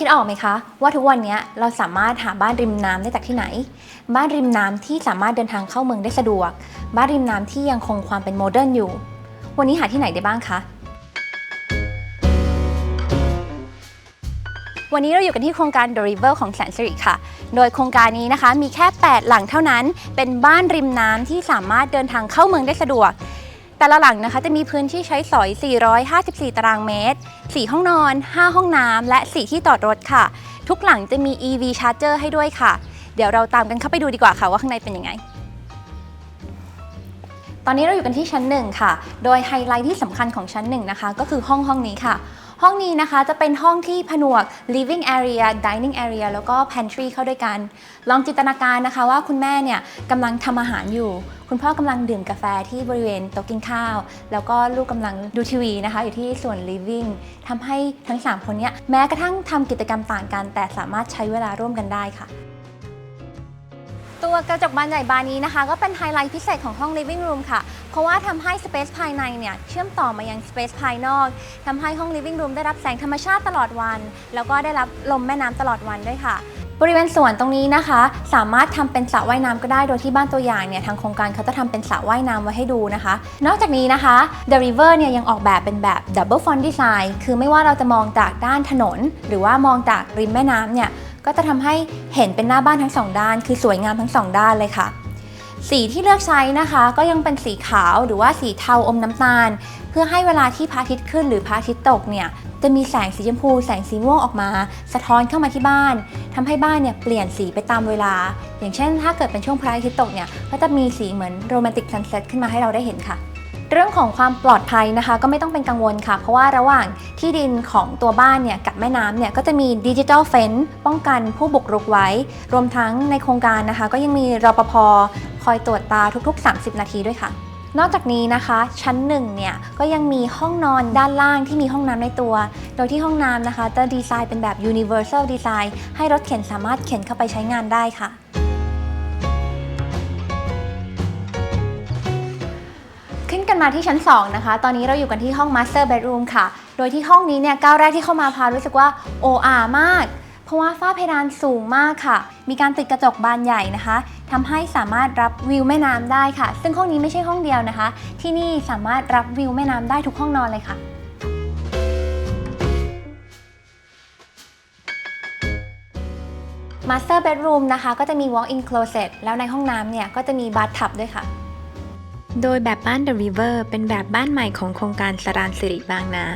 คิดออกไหมคะ ว่าทุกวันนี้เราสามารถหาบ้านริมน้ำได้จากที่ไหน บ้านริมน้ำที่สามารถเดินทางเข้าเมืองได้สะดวก บ้านริมน้ำที่ยังคงความเป็นโมเดิร์นอยู่ วันนี้หาที่ไหนได้บ้างคะวันนี้เราอยู่กันที่โครงการ The River ของแสนสิริค่ะ โดยโครงการนี้นะคะมีแค่ 8 หลังเท่านั้น เป็นบ้านริมน้ำที่สามารถเดินทางเข้าเมืองได้สะดวก แต่ละหลังนะคะจะมีพื้นที่ใช้สอย 454 ตารางเมตร 4 ห้องนอน 5 ห้องน้ำและ 4 ที่จอดรถค่ะ ทุกหลังจะมี EV Charger ให้ด้วยค่ะ เดี๋ยวเราตามกันเข้าไปดูดีกว่าค่ะว่าข้างในเป็นยังไง ตอนนี้เราอยู่กันที่ชั้นหนึ่งค่ะ โดยไฮไลท์ที่สำคัญของชั้นหนึ่งนะคะ ก็คือห้องห้องนี้ค่ะ ห้องนี้นะคะจะเป็นห้องที่ผนวก living area dining area แล้วก็ pantry เข้าด้วยกัน ลองจินตนาการนะคะว่าคุณแม่เนี่ยกำลังทำอาหารอยู่ คุณพ่อกำลังดื่มกาแฟที่บริเวณโต๊ะกินข้าว แล้วก็ลูกกำลังดูทีวีนะคะ อยู่ที่ส่วน living ทำให้ทั้ง 3 คนเนี้ยแม้กระทั่งทำกิจกรรมต่างกัน แต่สามารถใช้เวลาร่วมกันได้ค่ะ ตัวกระจกบานใหญ่บานนี้นะคะ ก็เป็นไฮไลท์พิเศษของห้อง living room ค่ะ เพราะว่าทำให้สเปซภายในเนี่ย เชื่อมต่อมายังสเปซภายนอกทำให้ห้อง living room ได้รับแสงธรรมชาติตลอดวัน แล้วก็ได้รับลมแม่น้ำตลอดวันด้วยค่ะ บริเวณสวนตรงนี้นะคะ สามารถทำเป็นสระว่ายน้ำก็ได้โดยที่บ้านตัวอย่างเนี่ยทางโครงการเขาจะทำเป็นสระว่ายน้ำไว้ให้ดูนะคะ นอกจากนี้นะคะ The River เนี่ยยังออกแบบเป็นแบบ Double Font Design คือไม่ว่าเราจะมองจากด้านถนน หรือว่ามองจากริมแม่น้ำเนี่ย ก็จะทำให้เห็นเป็นหน้าบ้านทั้งสองด้าน คือสวยงามทั้งสองด้านเลยค่ะ สีที่เลือกใช้นะคะ ก็ยังเป็นสีขาวหรือว่าสีเทาอมน้ำตาล เพื่อให้เวลาที่พระอาทิตย์ขึ้นหรือพระอาทิตย์ตกเนี่ยจะมีแสงสีชมพู แสงสีม่วงออกมา สะท้อนเข้ามาที่บ้านทำให้บ้านเนี่ยเปลี่ยนสีไปตามเวลา อย่างเช่น ถ้าเกิดเป็นช่วงพระอาทิตย์ตกเนี่ยก็จะมีสีเหมือนโรแมนติกซันเซ็ตขึ้นมาให้เราได้เห็นค่ะ รื่องของความปลอดภัยนะคะ ก็ไม่ต้องเป็นกังวลค่ะ เพราะว่าระหว่างที่ดินของตัวบ้านเนี่ยกับแม่น้ำเนี่ยก็จะมีดิจิ t a ลเฟนป้องกันผู้บุกรุกไว้ รวมทั้งในโครงการนะคะ ก็ยังมีรปภคอยตรวจตาทุก ๆ 30 นาทีด้วยค่ะนอกจากนี้นะคะชั้นหนึ่งเนี่ยก็ยังมีห้องนอนด้านล่างที่มีห้องน้ำในตัว โดยที่ห้องน้ำนะคะจะดีไซน์เป็นแบบ universal design ให้รถเข็นสามารถเข็นเข้าไปใช้งานได้ค่ะ กันมาที่ชั้น 2 นะคะ ตอนนี้เราอยู่กันที่ห้อง Master Bedroom ค่ะ โดยที่ห้องนี้เนี่ยก้าวแรกที่เข้ามาพารู้สึกว่า OR มาก เพราะว่าฝ้าเพดานสูงมากค่ะ มีการติดกระจกบานใหญ่นะคะทำให้สามารถรับวิวแม่น้ำได้ค่ะ ซึ่งห้องนี้ไม่ใช่ห้องเดียวนะคะ ที่นี่สามารถรับวิวแม่น้ำได้ทุกห้องนอนเลยค่ะ Master Bedroom นะคะก็จะมี Walk-in Closet แล้วในห้องน้ำเนี่ยก็จะมี Bathtub ด้วยค่ะ โดยแบบบ้าน The River เป็นแบบบ้านใหม่ของโครงการสรานสิริบางนา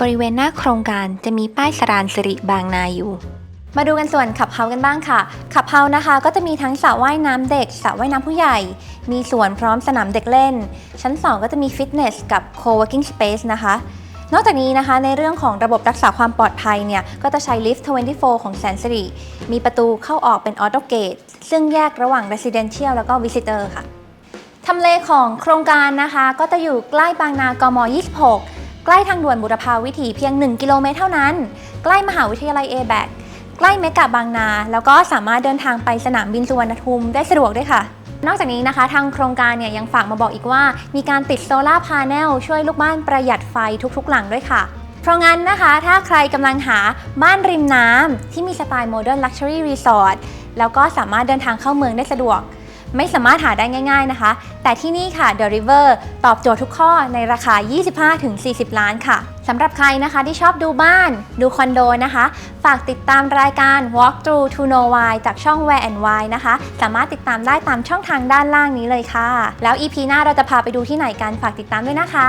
บริเวณหน้าโครงการจะมีป้ายสรานสิริบางนาอยู่ มาดูกันส่วนขับเฮากันบ้างค่ะ ขับเฮานะคะ ก็จะมีทั้งสระว่ายน้ำเด็กสระว่ายน้ำผู้ใหญ่ มีสวนพร้อมสนามเด็กเล่น ชั้น 2 ก็จะมีฟิตเนสกับ co-working space นะคะนอกจากนี้นะคะในเรื่องของระบบรักษาความปลอดภัยเนี่ย ก็จะใช้ลิฟต์ 24 ของแสนสิริมีประตูเข้าออกเป็นออโตเกตซึ่งแยกระหว่าง residential แล้วก็ visitor ค่ะ ทำเลของโครงการนะคะ ก็จะอยู่ใกล้บางนากม 26 ใกล้ทางด่วนบุรพาวิถีเพียง 1 กิโลเมตรเท่านั้น ใกล้มหาวิทยาลัย a b a c ใกล้เมกะบางนา แล้วก็สามารถเดินทางไปสนามบินสุวรรณภูมิได้สะดวกด้วยค่ะ นอกจากนี้นะคะ ทางโครงการเนี่ยยังฝากมาบอกอีกว่า มีการติดโซลาร์พาร์เนลช่วยลูกบ้านประหยัดไฟทุกๆ หลังด้วยค่ะ เพราะงั้นนะคะ ถ้าใครกำลังหาบ้านริมน้ำที่มีสไตล์โมเดิร์นลักชัวรี่รีสอร์ทแล้วก็สามารถเดินทางเข้าเมืองได้สะดวก ไม่สามารถหาได้ง่าย ๆนะคะ แต่ที่นี่ค่ะ The River ตอบโจทย์ทุกข้อในราคา 25-40 ล้านค่ะสำหรับใครนะคะที่ชอบดูบ้าน ดูคอนโดนะคะ ฝากติดตามรายการ Walk Through to Know Why จากช่อง Where and Why นะคะ สามารถติดตามได้ตามช่องทางด้านล่างนี้เลยค่ะ แล้ว EP หน้าเราจะพาไปดูที่ไหนกันฝากติดตามด้วยนะคะ